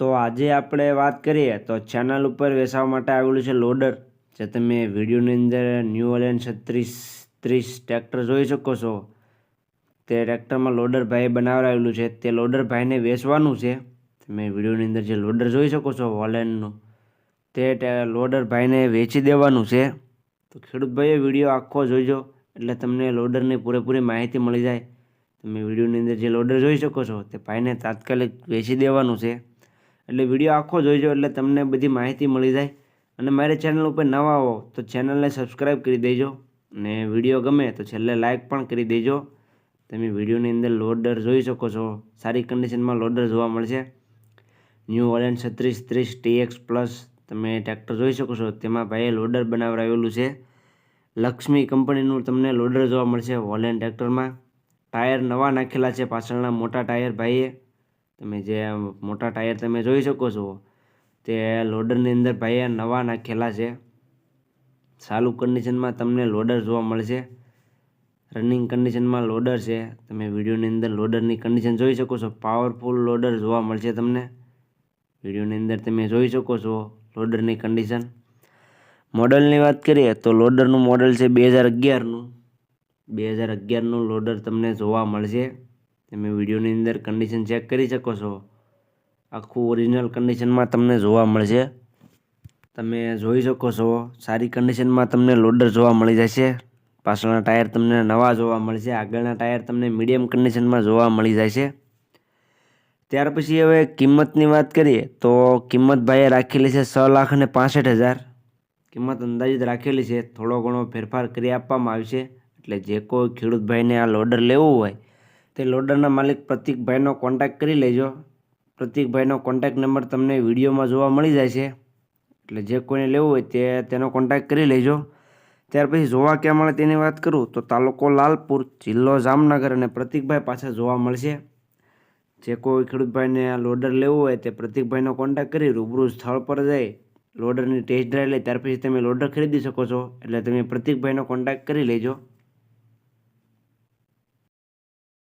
તો આજે આપણે વાત કરીએ તો ચેનલ ઉપર વેચાવા માટે આવેલું છે લોડર જે તમે વિડીયોની અંદર ન્યૂ ઓલેન છત્રીસ, ત્રીસ ટ્રેક્ટર જોઈ શકો છો. તે ટ્રેક્ટરમાં લોડર ભાઈએ બનાવડાવેલું છે. તે લોડર ભાઈને વેચવાનું છે. તમે વિડીયોની અંદર જે લોડર જોઈ શકો છો વોલેનનું તે લોડરભાઈને લોડર ભાઈને વેચી દેવાનું છે. તો ખેડૂતભાઈએ વીડિયો આખો જોઈજો, એટલે તમને લોડરની પૂરેપૂરી માહિતી મળી જાય. તમે વિડીયોની અંદર જે લોડર જોઈ શકો છો, તે ભાઈને તાત્કાલિક વેચી દેવાનું છે. એટલે વીડિયો આખો જોઈજો એટલે તમને બધી માહિતી મળી જાય. અને મારી ચેનલ ઉપર નવા હો તો ચેનલને સબસ્ક્રાઈબ કરી દેજો. અને વીડિયો ગમે તો છેલ્લે લાઇક પણ કરી દેજો. તમે વિડીયોની અંદર લોડર જોઈ શકો છો. સારી કન્ડિશનમાં લોડર જોવા મળશે. ન્યૂ ઓલેન છત્રીસ ત્રીસ ટીએક્સ પ્લસ તમે ટ્રેક્ટર જોઈ શકો છો. તેમાં ભાઈએ લોડર બનાવડાવેલું છે. લક્ષ્મી કંપનીનું તમને લોડર જોવા મળશે વોલેન ટ્રેક્ટરમાં ટાયર નવા નાખેલા છે પાછળના મોટા ટાયર ભાઈએ. તમે જે મોટા ટાયર તમે જોઈ શકો છો, તે લોડરની અંદર ભાઈએ નવા નાખેલા છે. ચાલુ કન્ડિશનમાં તમને લોડર જોવા મળશે. રનિંગ કન્ડિશનમાં લોડર છે. તમે વિડીયોની અંદર લોડરની કન્ડિશન જોઈ શકો છો. પાવરફુલ લોડર જોવા મળશે તમને. વિડીયોની અંદર તમે જોઈ શકો છો લોડરની કન્ડિશન મોડલની વાત કરીએ તો લોડરનું મોડલ છે બે હજાર અગિયારનું. બે હજાર અગિયારનું લોડર તમને જોવા મળશે. તમે વિડીયોની અંદર કન્ડિશન ચેક કરી શકો છો. આખું ઓરિજિનલ કન્ડિશનમાં તમને જોવા મળશે. તમે જોઈ શકો છો, સારી કન્ડિશનમાં તમને લોડર જોવા મળી જશે. પાછળના ટાયર તમને નવા જોવા મળશે, આગળના ટાયર તમને મીડિયમ કન્ડિશનમાં જોવા મળી જાય છે ત્યાર પછી હવે કિંમતની વાત કરીએ, તો કિંમત ભાઈએ રાખેલી છે છ લાખ અને પાસઠ હજાર. કિંમત અંદાજિત રાખેલી છે, થોડો ઘણો ફેરફાર કરી આપવામાં આવશે. એટલે જે કોઈ ખેડૂત ભાઈને આ લોડર લેવું હોય તે લોડરના માલિક પ્રતિકભાઈનો કોન્ટેક્ટ કરી લેજો. પ્રતિકભાઈનો કોન્ટેક્ટ નંબર તમને વિડીયોમાં જોવા મળી જાય છે. એટલે જે કોઈને લેવું હોય તે તેનો કોન્ટેક્ટ કરી લેજો. ત્યાર પછી જોવા ક્યાં મળે તેની વાત કરું તો તાલુકો લાલપુર, જિલ્લો જામનગર અને પ્રતિકભાઈ પાસે જોવા મળશે. જે કોઈ ખેડૂતભાઈને આ લોડર લેવું હોય તે પ્રતિકભાઈનો કોન્ટેક્ટ કરી રૂબરૂ સ્થળ પર જઈ લોડરની ટેસ્ટ ડ્રાઈવ લે, ત્યાર પછી તમે લોડર ખરીદી શકો છો. એટલે તમે પ્રતિકભાઈનો કોન્ટેક્ટ કરી લેજો.